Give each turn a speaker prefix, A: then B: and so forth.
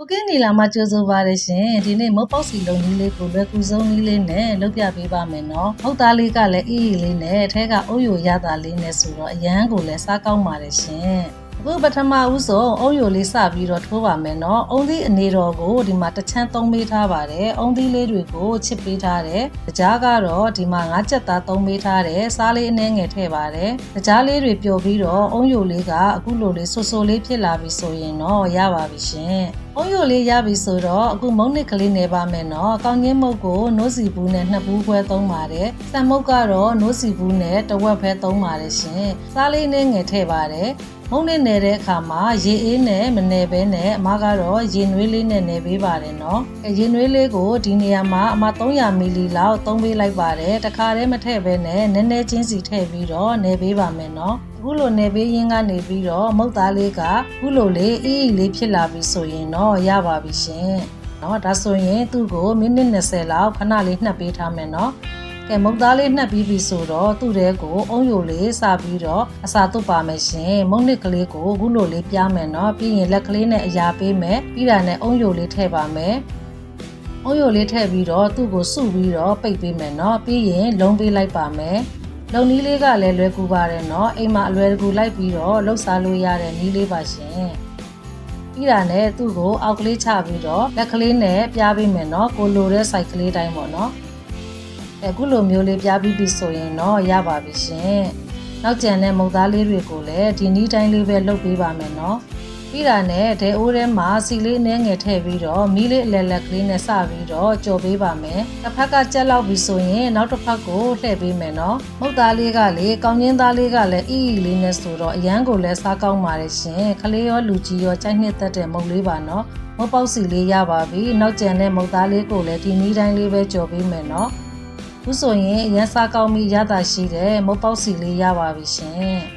A: ကိုကင်းနီလာမကြိုးစိုးပါတယ်ရှင်ဒီနေ့မုတ်ပေါက်စီလုံးကြီးလေးကိုလွယ်ကူဆုံးနည်းလေးနဲ့လုပ်ပြပေးပါမယ်နော်မုတ်သားလေးကလည်းအေးအေးလေးနဲ့အထက်ကအုပ်ယိုရတာလေးနဲ့ဆိုတော့အရန်ကိုလည်းစားကောင်းပါတယ်ရှင်အခုပထမဦးဆုံးအုံယိုလေးစပြီးတော့ထိုးပါမယ်နော်။အုံသီးအနေတော်ကိုဒီမှာတစ်ချမ်းသုံးပေးထားပါတယ်။အုံသီးလေးတွေကိုချစ်ပေးထားတယ်။ကြားကတော့ဒီမှာငါးချက်သားသုံးပေးထားတယ်။စားလေးအနှဲငယ်ထည့်ပါတယ်။ကြားလေးတွေပျော်ပြီးတော့အုံယိုလေးကအခုလိုလေးဆိုဆိုလေးဖြစ်လာပြီဆိုရင်တော့ရပါပြီရှင်။ အုံယိုလေးရပြီဆိုတော့အခုမုံနစ်ကလေးနေပါမယ်နော်။ကောင်းချင်းမုတ်ကိုနိုးစီဘူးနဲ့နှစ်ဘူးခွဲသုံးပါတယ်။စံမုတ်ကတော့နိုးစီဘူးနဲ့တစ်ဝက်ပဲသုံးပါတယ်ရှင်။စားလေးနဲ့ငယ်ထည့်ပါတယ်။မုံနဲ့နယ်တဲ့အခါမှာရေအေးနဲ့မနယ်ပဲနဲ့အမကတော့ရေနွေးလေးနဲ့နယ်ပေးပါတယ်နော်။အဲရေနွေးလေးကိုဒီနေရာမှာအမ300မီလီလောက်သုံးပေးလိုက်ပါတယ်။တခါတည်းမထည့်ပဲနဲ့နည်းနည်းချင်းစီထည့်ပြီးတော့နယ်ပေးပါမယ်နော်။ အခုလိုနယ်ပေးရင်းကနေပြီးတော့မုတ်သားလေးကအခုလိုလေးအေးအေးလေးဖြစ်လာပြီဆိုရင်တော့ရပါပြီရှင်။နော်ဒါဆိုရင်သူ့ကိုမိနစ်20လောက်ခဏလေးနှပ်ပေးထားမယ်နော်။ကဲမုတ်သားလေးနှက်ပြီးပြီဆိုတော့သူ့တဲကိုအုံယိုလေးစပြီးတော့အစာတုပ်ပါမယ်ရှင်မုံနစ်ကလေးကိုအခုလိုလေးပြမယ်နော်ပြီးရင်လက်ကလေးနဲ့အရာပေးမယ်ပြီးတာနဲ့အုံယိုလေးထည့်ပါမယ်အုံယိုလေးထည့်ပြီးတော့သူ့ကိုစုပြီးတော့ပိတ်ပေးမယ်နော်ပြီးရင်လုံးပေးလိုက်ပါမယ် လုံနီးလေးကလည်းလွယ်ကူပါတယ်နော်အိမ်မှာအလွယ်တကူလိုက်ပြီးတော့လှုပ်ရှားလို့ရတဲ့နီးလေးပါရှင်ပြီးတာနဲ့သူ့ကိုအောက်ကလေးချပြီးတော့လက်ကလေးနဲ့ပြားပေးမယ်နော်ကိုလိုတဲ့ site ကလေးတိုင်းပေါ့နော်အခုလိုမျိုးလေးပြပြီးပြီဆိုရင်တော့ရပါပြီရှင်။နောက်ကျန်တဲ့မုတ်သားလေးတွေကိုလည်းဒီနီးတိုင်းလေးပဲလုပ်ပေးပါမယ်နော်။ ပြီးတာနဲ့ဒဲအိုးထဲမှာစီလေးနည်းငယ်ထည့်ပြီးတော့မီးလေးအလဲလက်ကလေးနဲ့စပြီးတော့ကြော်ပေးပါမယ်။တစ်ဖက်ကကြက်လောက်ပြီဆိုရင်နောက်တစ်ဖက်ကိုလှည့်ပေးမယ်နော်။မုတ်သားလေးကလေကောင်းချင်းသားလေးကလည်းအီအီလေးနဲ့ဆိုတော့အရန်ကိုလည်းစားကောင်းပါတယ်ရှင်။ခလေးရောလူကြီးရောကြိုက်နှစ်သက်တဲ့မုတ်လေးပါနော်။မုတ်ပေါက်စီလေးရပါပြီ။နောက်ကျန်တဲ့မုတ်သားလေးကိုလည်းဒီနီးတိုင်းလေးပဲကြော်ပေးမယ်နော်။ခုဆိုရင်အရန်စားကောင်းပြီးရတာရှိတယ်မုတ်ပေါက်စီလေးရပါပြီရှင်